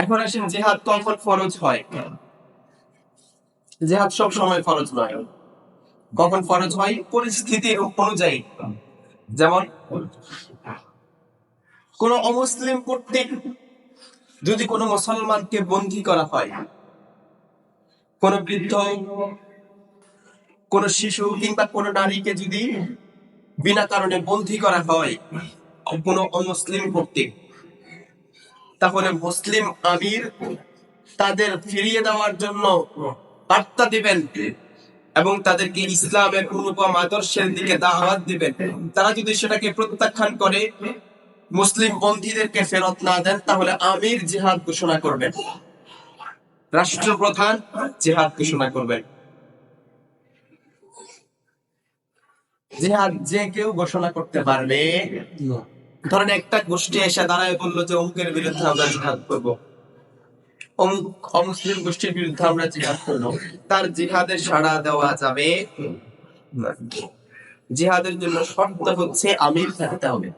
এখন আসেন, জেহাদ কখন ফরজ হয়? জেহাদ সব সময় ফরজ নয়। কখন ফরজ হয়? পরিস্থিতির অনুযায়ী। যেমন, কোন অমুসলিম কর্তৃক যদি কোনো মুসলমানকে বন্দী করা হয়, কোন বৃদ্ধ, কোন শিশু কিংবা কোন নারীকে যদি বিনা কারণে বন্দী করা হয়, কোন অমুসলিম কর্তৃক তাহলে মুসলিম আমির তাদের ফিরিয়ে দেওয়ার জন্য বার্তা দিবেন এবং তাদেরকে ইসলামের অনুপম আদর্শের দিকে দাওয়াত দিবেন। তারা যদি সেটাকে প্রত্যাখ্যান করে, মুসলিম বন্দীদেরকে ফেরত না দেন, তাহলে আমির জিহাদ ঘোষণা করবেন। রাষ্ট্রপ্রধান জিহাদ ঘোষণা করবেন। জিহাদ যে কেউ ঘোষণা করতে পারবে। ধরেন একটা গোষ্ঠী এসে দাঁড়ায় বলল যে অমুকের বিরুদ্ধে আমরা জিহাদ করব। অমুক অমুসলিম গোষ্ঠীর বিরুদ্ধে আমরা জিহাদ করব। তার জিহাদে সাড়া দেওয়া যাবে জিহাদের জন্য শর্ত হচ্ছে আমির থাকতে হবে।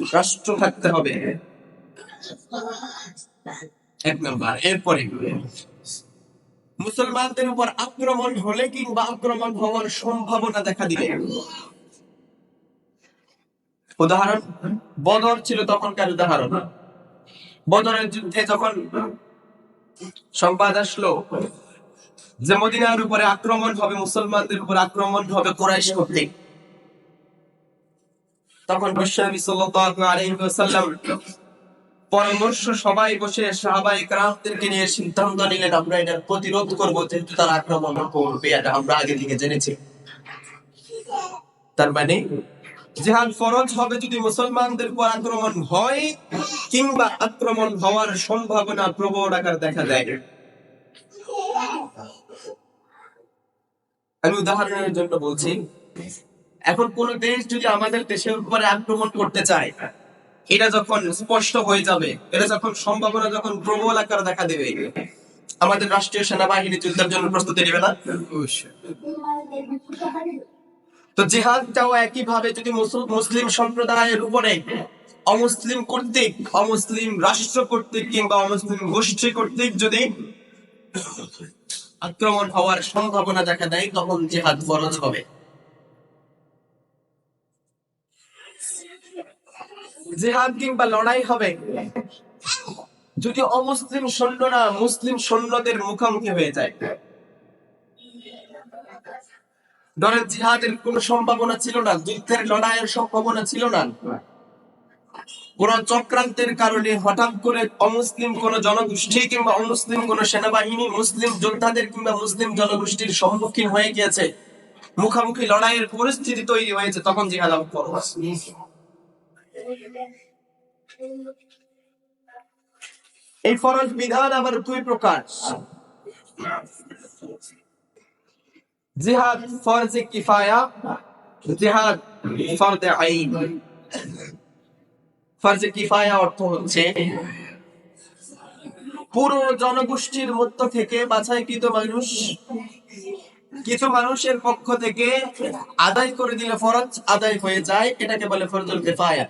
রাষ্ট্র থাকতে হবে। এক নম্বর, এরপরে মুসলমানদের উপর আক্রমণ হলে কিংবা আক্রমণ হওয়ার সম্ভাবনা দেখা দিবে। উদাহরণ, বদর ছিল তখনকার উদাহরণ। বদরের যুদ্ধে যখন সংবাদ আসলো যে মদিনার উপরে আক্রমণ হবে, মুসলমানদের উপর আক্রমণ হবে কোরাইশ করতে তখন পরামর্শ সবাই বসে সাহাবাই کرامদেরকে নিয়ে সিদ্ধান্ত নিলেন, আমরা এটা প্রতিরোধ করব যেহেতু তার আক্রমণ করবে, এটা আমরা আগে থেকে জেনেছি। তার মানে জিহাদ ফরজ হবে যদি মুসলমানদের উপর আক্রমণ হয়, কিংবা আক্রমণ হওয়ার সম্ভাবনা প্রবল আকার দেখা দেয়। আমি উদাহরণের জন্য বলছি, এখন কোন দেশ যদি আমাদের দেশের উপরে আক্রমণ করতে চায়, এটা যখন স্পষ্ট হয়ে যাবে, এটা যখন সম্ভাবনা যখন প্রবল আকার দেখা দেবে, আমাদের রাষ্ট্রীয় সেনাবাহিনী যুদ্ধের জন্য প্রস্তুতি নেবে না? তো জিহাদটাও একইভাবে যদি মুসল- মুসলিম সম্প্রদায়ের উপরে অমুসলিম কর্তৃক, অমুসলিম রাষ্ট্র কর্তৃক কিংবা অমুসলিম গোষ্ঠী কর্তৃক যদি আক্রমণ হওয়ার সম্ভাবনা দেখা দেয়, তখন জিহাদ ফরজ হবে। জিহাদ কিংবা লড়াই হবে। যদি অমুসলিম সৈন্যরা মুসলিম সৈন্যদের মুখোমুখি হয়ে যায় ধরেন জিহাদের কোন সম্ভাবনা ছিল না, যুদ্ধের লড়াইয়ের সম্ভাবনা ছিল না। কোন চক্রান্তের কারণে হঠাৎ করে অমুসলিম কোন জনগোষ্ঠী কিংবা অমুসলিম কোন সেনাবাহিনী, মুসলিম যোদ্ধাদের কিংবা মুসলিম জনগোষ্ঠীর সম্মুখীন হয়ে গিয়েছে। মুখামুখি লড়াইয়ের পরিস্থিতি তৈরি হয়েছে, তখন জিহাদ। এই ফরজ বিধান আবার দুই প্রকার। জিহাদ ফরজে কিফায়া, জিহাদ ফরজে আইন। ফরজে কিফায়া অর্থ হচ্ছে পুরো জনগোষ্ঠীর মধ্য থেকে বাছাইকৃত মানুষ, কিছু মানুষের পক্ষ থেকে আদায় করে দিলে ফরজ আদায় হয়ে যায়, এটাকে বলে ফরজুল কিফায়া।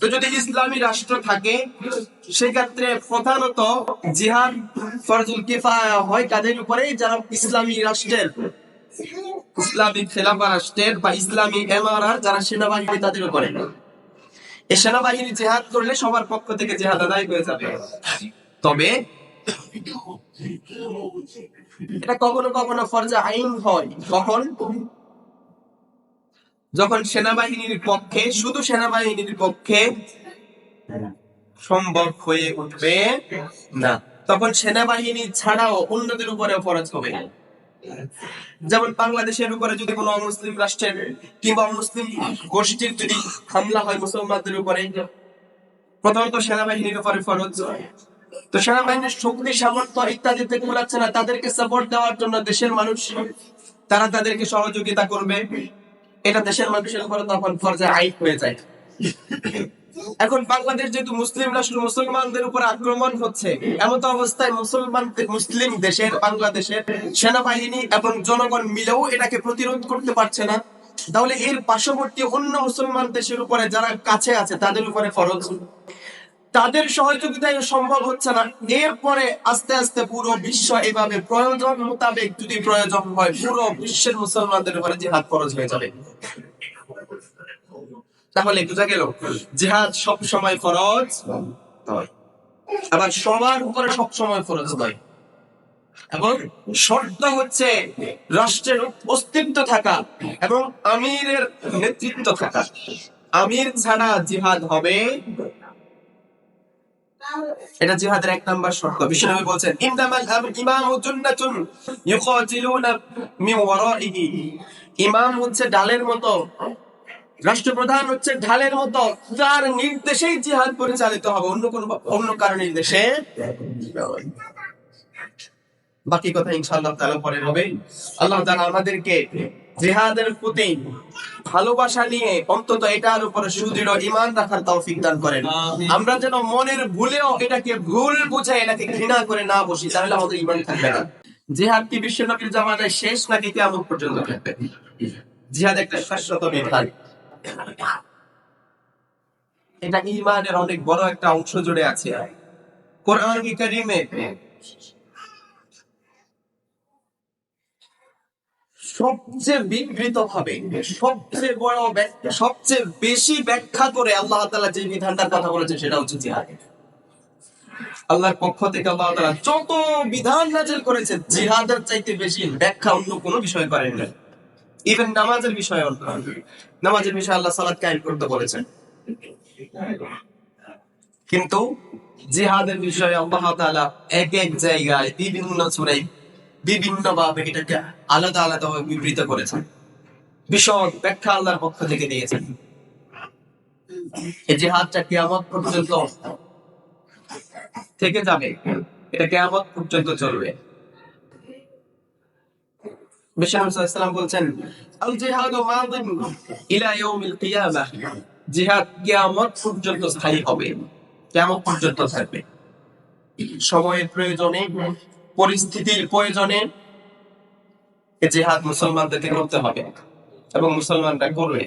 তো যদি ইসলামী রাষ্ট্র থাকে, সেক্ষেত্রে প্রধানত জিহাদ, ফরজুল কিফায়া হয় কাদের উপরে যারা ইসলামী রাষ্ট্রের, ইসলামী খেলাফা রাষ্ট্রের বা ইসলামী এমআরআর যারা সেনাবাহিনী তাদের উপরে। এই সেনাবাহিনী জেহাদ করলে সবার পক্ষ থেকে জেহাদ আদায় হয়ে যাবে। তবে এটা কখনো কখনো ফরজা আইন হয়। কখন? যখন সেনাবাহিনীর পক্ষে, শুধু সেনাবাহিনীর পক্ষে সম্ভব হয়ে উঠবে না। তখন সেনাবাহিনী ছাড়াও অন্যদের উপরে ফরজ হবে। যেমন বাংলাদেশের উপরে যদি কোনো মুসলিম রাষ্ট্রের কিংবা মুসলিম গোষ্ঠীর যদি হামলা হয় মুসলমানদের উপরে, প্রথমত সেনাবাহিনীর উপরে ফরজ। তো সেনাবাহিনীর শক্তি, সামর্থ্য ইত্যাদি থেকে বলাচ্ছে না, তাদেরকে সাপোর্ট দেওয়ার জন্য দেশের মানুষ, তারা তাদেরকে সহযোগিতা করবে। এটা দেশের মানুষের উপরে তখন ফরজে আইন হয়ে যায়। এখন বাংলাদেশ যেহেতু মুসলিম রাষ্ট্র মুসলমানদের উপর আক্রমণ হচ্ছে, এমন তো অবস্থায় মুসলমান, মুসলিম দেশের, বাংলাদেশের সেনাবাহিনী এবং জনগণ মিলেও এটাকে প্রতিরোধ করতে পারছে না। তাহলে এর পার্শ্ববর্তী অন্য মুসলমান দেশের উপরে যারা কাছে আছে, তাদের উপরে ফরজ। তাদের সহযোগিতায় সম্ভব হচ্ছে না। এরপরে আস্তে আস্তে পুরো বিশ্ব এভাবে প্রয়োজন মোতাবেক যদি প্রয়োজন হয়, পুরো বিশ্বের মুসলমানদের উপরে জিহাদ ফরজ হয়ে যাবে। তাহলে বোঝা গেল, জিহাদ সব সময় ফরজ আবার সবার উপরে সব সময় ফরজ নয় এবং শর্ত হচ্ছে রাষ্ট্রের অস্তিত্ব থাকা এবং আমিরের নেতৃত্ব থাকা। আমির ছাড়া জিহাদ হবে এটা জিহাদের এক নাম্বার শর্ত। বিশ্বনবী বলছেন, ইন্নামাল আম- ইমামু জুন্নাতুন ইউকাতিলুনা মিন ওয়ারাইহি। ইমাম হচ্ছে ডালের মতো, রাষ্ট্রপ্রধান হচ্ছে ঢালের মতো, যার নির্দেশেই জিহাদ পরিচালিত হবে, অন্য কোন, অন্য কারও নির্দেশে বাকি কথা ইনশাআল্লাহ তাআলা পরে হবে। আল্লাহ তাআলা আমাদেরকে জিহাদের প্রতি ভালোবাসা নিয়ে অন্তত এটার উপরে সুদৃঢ় ইমান রাখার তৌফিক দান করেন। আমরা যেন মনের ভুলেও এটাকে ভুল বুঝে এটাকে ঘৃণা করে না বসি তাহলে আমাদের ইমান থাকবে না। জিহাদ কি বিশ্ব নবীর জামানায় শেষ নাকি কিয়ামত পর্যন্ত থাকবে? জিহাদ একটা শাশ্বত বিধান। এটা ইমানের অনেক বড় একটা অংশ জুড়ে আছে। কোরআন কারিমে? সবচেয়ে বিকৃত ভাবে সবচেয়ে বড় সবচেয়ে বেশি ব্যাখ্যা করে আল্লাহ তাআলা যে বিধানটার কথা বলেছেন সেটা হচ্ছে জিহাদ। আল্লাহর পক্ষ থেকে আল্লাহ তাআলা যত বিধান নাজিল করেছেন, জিহাদের চাইতে বেশি ব্যাখ্যা অন্য কোনো বিষয় করেন না। ইভেন নামাজের বিষয়ে নামাজের বিষয়ে আল্লাহ সালাত কায়েম করতে বলেছেন। কিন্তু জিহাদের বিষয়ে আল্লাহ তাআলা এক এক জায়গায় বিভিন্ন সূরায় বিভিন্ন ভাবে এটাকে আলাদা আলাদা ভাবে বিবৃত করেছেন। বিশদ ব্যাখ্যা আল্লাহর পক্ষ থেকে দিয়েছেন। এই জিহাদটা কিয়ামত পর্যন্ত থেকে যাবে। এটা কিয়ামত পর্যন্ত চলবে। বলছেন জিহাদু পর্যন্ত স্থায়ী হবে। কিয়ামত পর্যন্ত থাকবে। সময়ের প্রয়োজনে পরিস্থিতির প্রয়োজনে জেহাদ মুসলমানদেরকে করতে হবে এবং মুসলমানরা করবে।